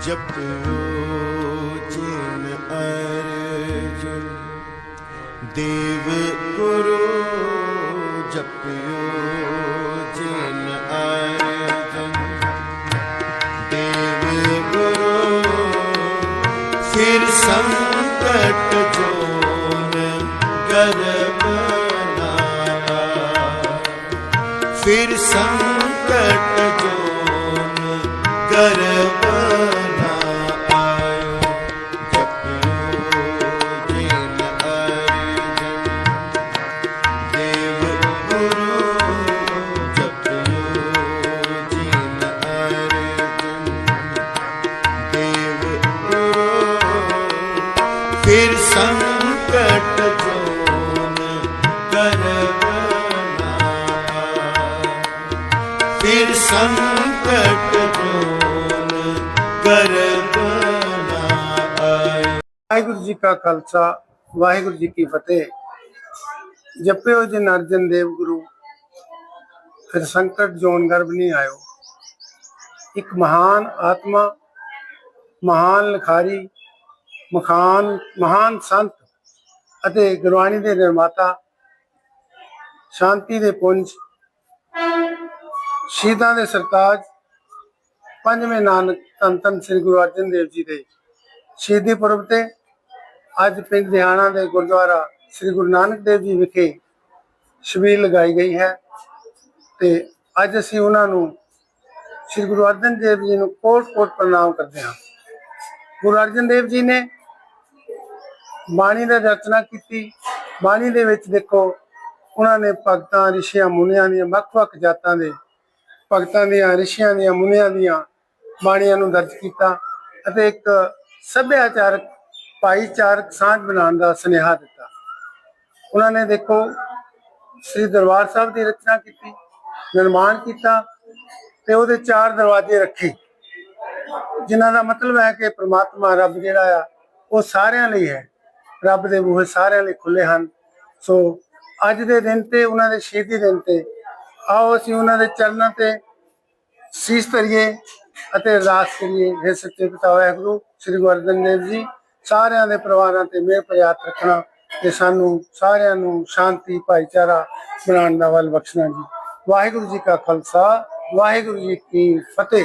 ਜਪਿਓ ਜਿਨ ਅਰਜਨ ਦੇਵ ਗੁਰੂ ਜਪਿਓ ਜਿਨ ਅਰਜਨ ਦੇਵ ਗੁਰੂ ਫਿਰ ਸੰਕਟ ਜੋਨ ਗਰਬ ਫਿਰ ਸੰਕਟ ਜੋਨ ਗਰਬ ਸੰਕਟ ਜੋਨ ਕਰਬ ਫਿਰ ਸੰਕਟ ਜੋਨ ਕਰਬ ਵਾਹਿਗੁਰੂ ਜੀ ਕਾ ਖਾਲਸਾ, ਵਾਹਿਗੁਰੂ ਜੀ ਕੀ ਫਤਿਹ। ਜਪਿਓ ਜਿਨ ਅਰਜਨ ਦੇਵ ਗੁਰੂ, ਫਿਰ ਸੰਕਟ ਜੋਨ ਗਰਭ ਨਹੀਂ ਆਇਓ। ਇੱਕ ਮਹਾਨ ਆਤਮਾ, ਮਹਾਨ ਲਖਾਰੀ ਮਹਾਨ ਮਹਾਨ ਸੰਤ ਅਤੇ ਗੁਰਬਾਣੀ ਦੇ ਨਿਰਮਾਤਾ ਸ਼ਾਂਤੀ ਦੇ ਪੁੰਜ, ਸ਼ਹੀਦਾਂ ਦੇ ਸਰਤਾਜ, ਪੰਜਵੇਂ ਨਾਨਕ ਧੰਨ ਧੰਨ ਸ੍ਰੀ ਗੁਰੂ ਅਰਜਨ ਦੇਵ ਜੀ ਦੇ ਸ਼ਹੀਦੀ ਪੁਰਬ ਤੇ ਅੱਜ ਪਿੰਡ ਦਿਹਾਣਾ ਦੇ ਗੁਰਦੁਆਰਾ ਸ੍ਰੀ ਗੁਰੂ ਨਾਨਕ ਦੇਵ ਜੀ ਵਿਖੇ ਸ਼ਬੀਲ ਲਗਾਈ ਗਈ ਹੈ ਤੇ ਅੱਜ ਅਸੀਂ ਉਹਨਾਂ ਨੂੰ ਸ੍ਰੀ ਗੁਰੂ ਅਰਜਨ ਦੇਵ ਜੀ ਨੂੰ ਕੋਟ-ਕੋਟ ਪ੍ਰਣਾਮ ਕਰਦੇ ਹਾਂ। ਗੁਰੂ ਅਰਜਨ ਦੇਵ ਜੀ ਨੇ ਬਾਣੀ ਦਾ ਰਚਨਾ ਕੀਤੀ। ਬਾਣੀ ਦੇ ਵਿੱਚ ਦੇਖੋ, ਉਹਨਾਂ ਨੇ ਭਗਤਾਂ, ਰਿਸ਼ੀਆਂ, ਮੁਨੀਆਂ ਦੀਆਂ ਵੱਖ-ਵੱਖ ਜਾਤਾਂ ਦੇ, ਭਗਤਾਂ ਦੀਆਂ, ਰਿਸ਼ੀਆਂ ਦੀਆਂ, ਮੁਨੀਆਂ ਦੀਆਂ ਬਾਣੀਆਂ ਨੂੰ ਦਰਜ ਕੀਤਾ ਅਤੇ ਇੱਕ ਸੱਭਿਆਚਾਰਕ, ਭਾਈਚਾਰਕ ਸਾਂਝ ਬਣਾਉਣ ਦਾ ਸੁਨੇਹਾ ਦਿੱਤਾ। ਉਹਨਾਂ ਨੇ ਦੇਖੋ, ਸ੍ਰੀ ਦਰਬਾਰ ਸਾਹਿਬ ਦੀ ਰਚਨਾ ਕੀਤੀ, ਨਿਰਮਾਣ ਕੀਤਾ ਤੇ ਉਹਦੇ ਚਾਰ ਦਰਵਾਜ਼ੇ ਰੱਖੇ। ਜਿਨ੍ਹਾਂ ਦਾ ਮਤਲਬ ਹੈ ਕਿ ਪ੍ਰਮਾਤਮਾ ਰੱਬ ਜਿਹੜਾ ਆ, ਉਹ ਸਾਰਿਆਂ ਲਈ ਹੈ। ਰੱਬ ਦੇ ਬੂਹੇ ਸਾਰਿਆਂ ਲਈ ਖੁੱਲੇ ਹਨ। ਸੋ ਅੱਜ ਦੇ ਦਿਨ ਤੇ, ਉਹਨਾਂ ਦੇ ਸ਼ਹੀਦੀ ਦਿਨ ਤੇ, ਆਓ ਅਸੀਂ ਉਹਨਾਂ ਦੇ ਚਰਨਾਂ ਤੇ ਸੀਸ ਧਰੀਏ ਅਤੇ ਅਰਦਾਸ ਕਰੀਏ। ਹੈ ਸੱਚੇ ਪਿਤਾ ਵਾਹਿਗੁਰੂ, ਸ੍ਰੀ ਗੁਰੂ ਦੇਵ ਜੀ, ਸਾਰਿਆਂ ਦੇ ਪਰਿਵਾਰਾਂ ਤੇ ਮਿਹਰ ਪ੍ਰਿਆਤ ਰੱਖਣਾ ਤੇ ਸਾਨੂੰ ਸਾਰਿਆਂ ਨੂੰ ਸ਼ਾਂਤੀ, ਭਾਈਚਾਰਾ ਬਣਾਉਣ ਦਾ ਵੱਲ ਬਖਸ਼ਣਾ ਜੀ। ਵਾਹਿਗੁਰੂ ਜੀ ਕਾ ਖਾਲਸਾ, ਵਾਹਿਗੁਰੂ ਜੀ ਕੀ ਫਤਿਹ।